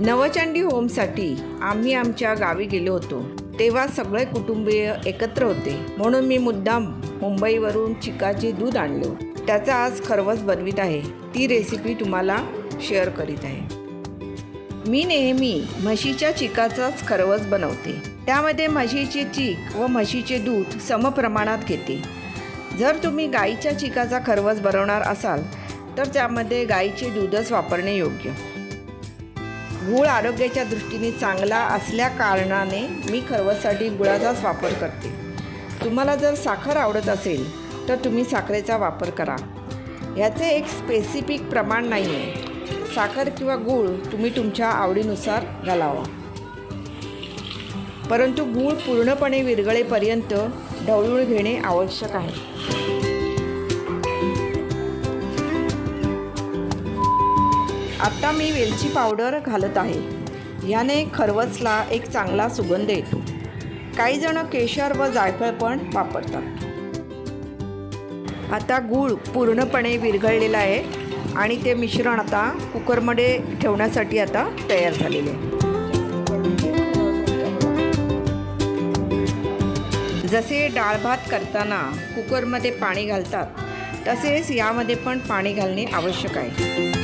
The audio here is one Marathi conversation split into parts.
नवचंडी होमसाठी आम्ही आमच्या गावी गेलो होतो. तेव्हा सगळे कुटुंबीय एकत्र होते. म्हणून मी मुद्दाम मुंबईवरून चिकाचे दूध आणलो. त्याचा आज खरवस बनवित आहे. ती रेसिपी तुम्हाला शेअर करीत आहे. मी नेहमी म्हशीच्या चिकाचाच खरवस बनवते. त्यामध्ये म्हशीचे चीक व म्हशीचे दूध समप्रमाणात घेते. जर तुम्ही गाईच्या चिकाचा खरवस बनवणार असाल तर त्यामध्ये गाईचे दूधच वापरणे योग्य. गूळ आरोग्याच्या दृष्टीने चांगला असल्या कारणाने मी खरवससाठी गुळाचाच वापर करते. तुम्हाला जर साखर आवडत असेल तर तुम्ही साखरेचा वापर करा. ह्याचे एक स्पेसिफिक प्रमाण नाही आहे साखर किंवा गूळ तुम्ही तुमच्या आवडीनुसार घालावा. परंतु गूळ पूर्णपणे विरघळेपर्यंत ढवळून घेणे आवश्यक आहे. आत्ता मी वेलची पावडर घालत आहे. ह्याने खरवसला एक चांगला सुगंध येतो. काहीजणं केशर व जायफळ पण वापरतात. आता गूळ पूर्णपणे विरघळलेला आहे आणि ते मिश्रण आता कुकरमध्ये ठेवण्यासाठी आता तयार झालेले आहे. जसे डाळ भात करताना कुकरमध्ये पाणी घालतात तसेच यामध्ये पण पाणी घालणे आवश्यक आहे.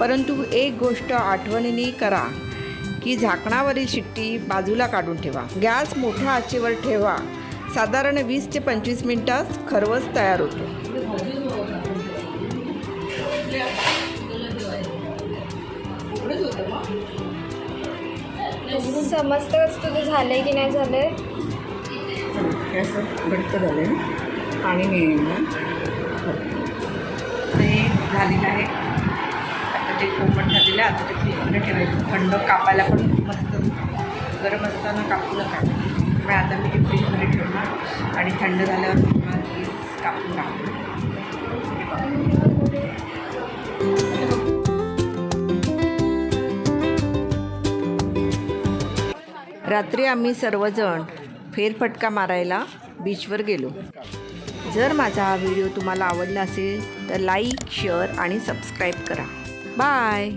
परंतु एक गोष्ट आठवणीने करा की झाकणावरील शिट्टी बाजूला काढून ठेवा. गॅस मोठ्या आचेवर ठेवा. साधारण वीस ते पंचवीस मिनिटात खरवस तयार होतो. समजतंच तुझं झालंय की नाही झालंय? हे असं घट्ट झालं आहे पाणी मिळेल ते झालेलं आहे. आता ते कोमट झालेलं आहे. आता ते फ्रीजमध्ये ठेवायचं. थंड कापायला पण मस्त गरम असताना कापू नका. त्यामुळे आता मी ते फ्रीजमध्ये ठेवणार. आणि थंड झाल्यावर कापून टाकणार रात्री आम्ही सर्वजण फेरफटका मारायला बीचवर गेलो. जर माझा हा व्हिडिओ तुम्हाला आवडला असेल तर लाईक शेअर आणि सबस्क्राईब करा. बाय!